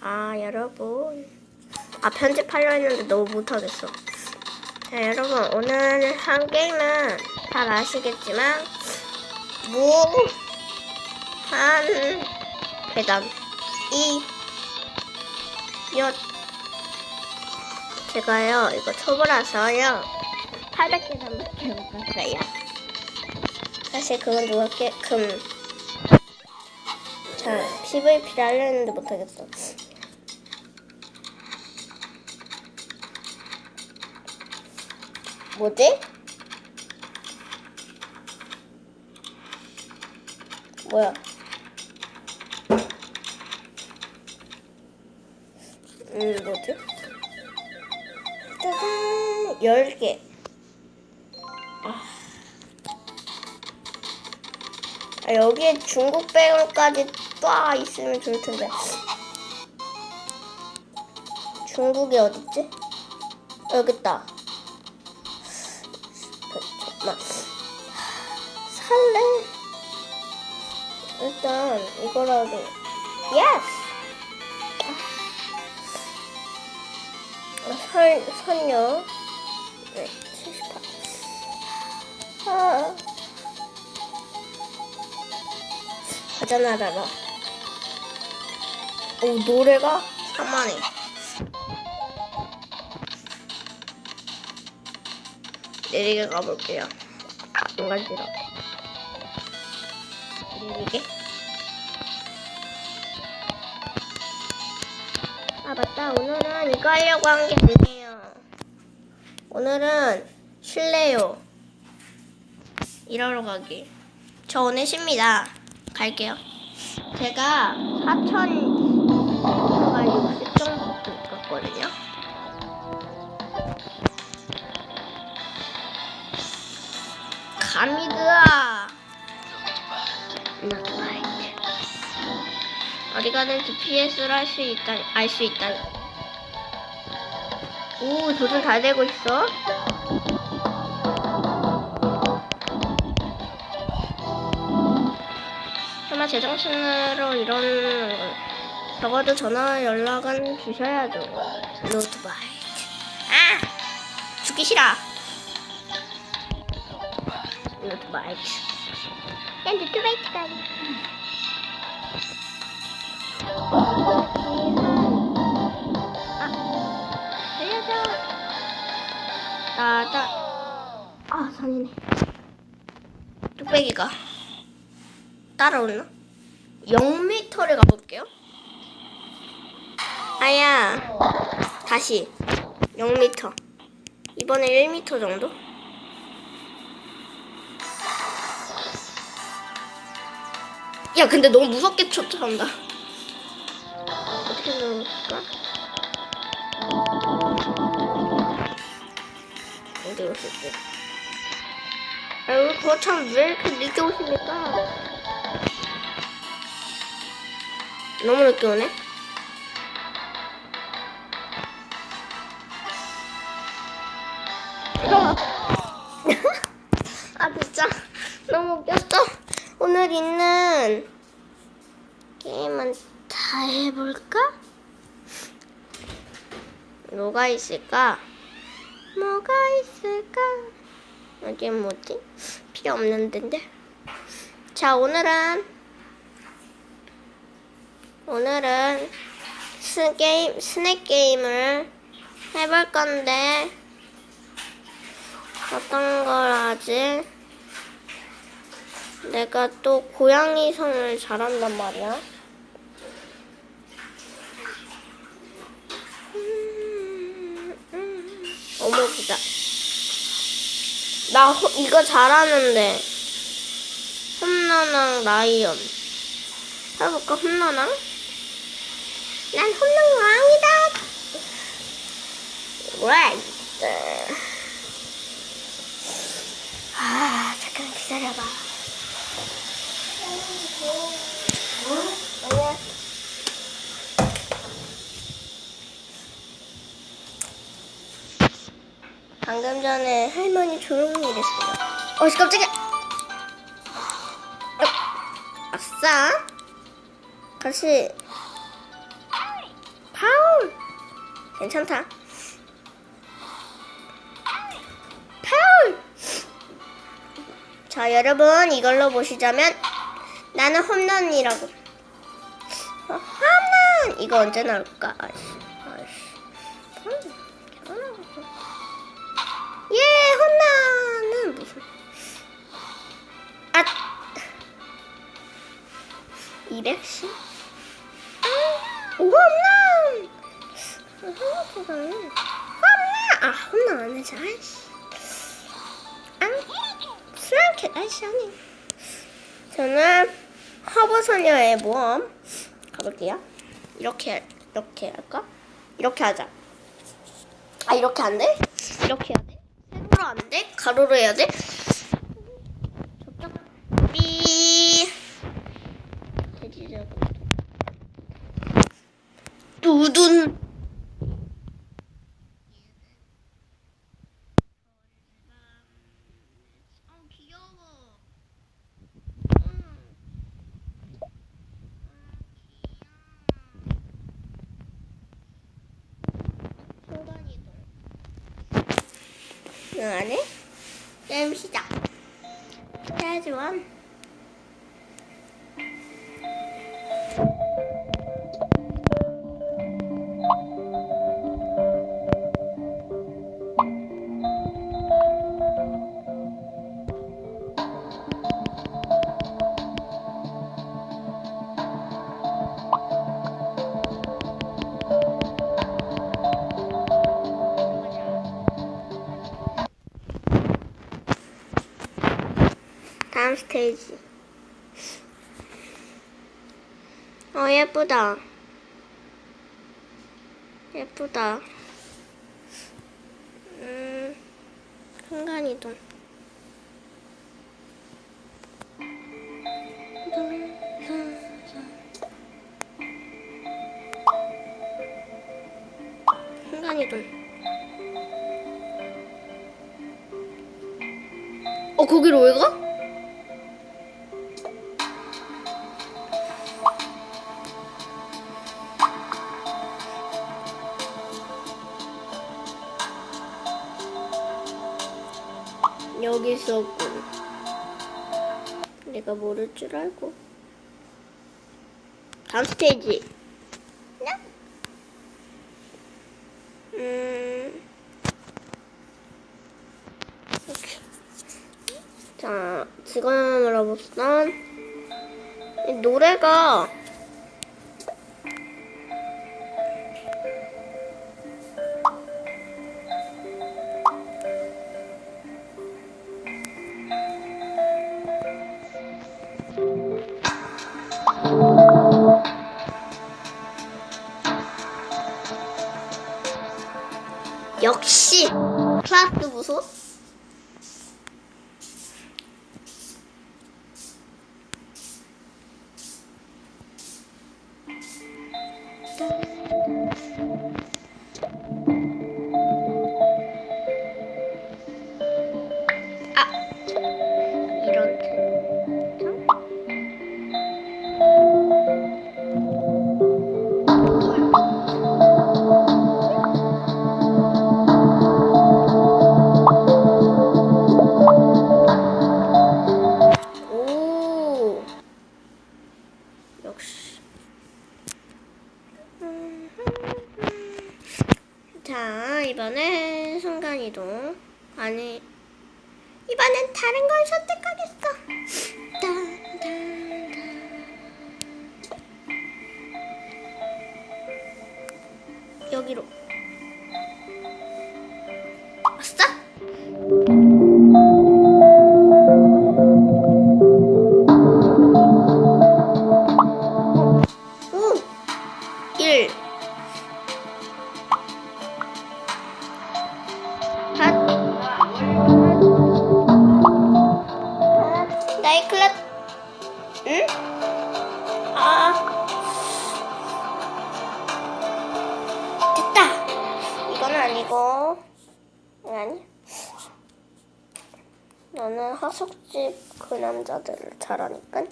아 여러분. 아 편집하려 했는데 너무 못하겠어. 자 여러분. 오늘 한 게임은 잘 아시겠지만 무한 계단 이몇 제가요 이거 초보라서요. 800계단밖에 못 갔어요. 사실 그건 누가 깨끔 자 PVP를 하려 했는데 못하겠어. 뭐지? 뭐야? 음, 뭐지? 짜잔! 10개. 여기에 중국 배우까지 또 있으면 좋을 텐데. 중국이 어딨지? 어, 여기 있다. 살래? 일단 이거라도. 예스! 아, 설, 선녀. 네, 78. 아. 가자, 나라라. 오, 노래가 산만해. 내리게 가볼게요. 아, 안 간지러. 내리게. 아, 맞다. 오늘은 이거 하려고 한 게 아니에요. 오늘은 쉴래요. 일하러 가기. 저 오늘 쉽니다. 갈게요. 제가 4,060 정도 갔거든요. 감이드아. 어디 가든지 PS를 할 수 있다, 알 수 있다. 오, 조준 다 되고 있어. 설마 제정신으로 이런 걸. 적어도 전화 연락은 주셔야죠. 노트바이트. 아! 죽기 싫어. 노트바이트. 난 노트바이트가 아, 살려줘. 나다. 아, 산이네. 뚝배기가 따라오나? 0m를 가볼게요. 아야, 다시 0m. 이번에 1m 정도? 야, 근데 너무 무섭게 쫓아온다. 어떻게 누를까? 어디 갔을지. 아유, 거참 왜 이렇게 늦게 오십니까? 너무 늦게 오네? 아, 진짜. 너무 웃겼어. 오늘 있는 게임은 다 해볼까? 뭐가 있을까? 뭐가 있을까? 여기 뭐지? 필요 없는 데인데. 자, 오늘은 오늘은 스 게임 스낵 게임을 해볼 건데 어떤 걸 하지? 내가 또 고양이 손을 잘한단 말이야. 어묵이다. 나 호- 이거 잘하는데. 홈런왕 라이언. 해볼까, 홈런왕? 난 홈런 왕이다! 라이트. 아, 잠깐 기다려봐. 방금 전에 할머니 조용히 이랬어요. 어, 씨, 깜짝이야. 어. 아싸. 다시. 괜찮다. 파울. 자, 여러분 이걸로 보시자면 나는 홈런이라고. 어, 홈런. 이거 언제 나올까? 아이씨. 아이씨. 음, 결혼하고. 예, 홈런은 무슨? 아. 210? 오, 홈런! 아니. 저는 허브소녀의 모험 가볼게요. 이렇게, 이렇게 할까? 이렇게 하자. 아, 이렇게 안 돼? 이렇게 해야 돼? 세로로 안 돼? 가로로 해야 돼? 저쪽 삐 돼지저고 두둔 어 귀여워 순간이동 응 안해? 게임 시작 해야지 원 예쁘다. 예쁘다. 음, 순간이동. 순간이동. 어, 거기로 왜 가? 여기 있었군. 내가 모를 줄 알고. 다음 스테이지. 야? 음. 이렇게. 자, 지금 알아봅시다. 이 노래가 역시. 클라스 무소 이번에 순간이동. 아니 이번엔 다른 걸 선택하겠어. 여기로 아니고 아니 너는 하숙집 그 남자들을 잘하니까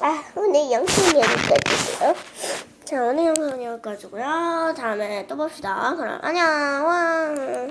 아, 오늘 영상이 여기까지고요. 자, 오늘 영상은 여기까지고요. 다음에 또 봅시다. 그럼 안녕. 와.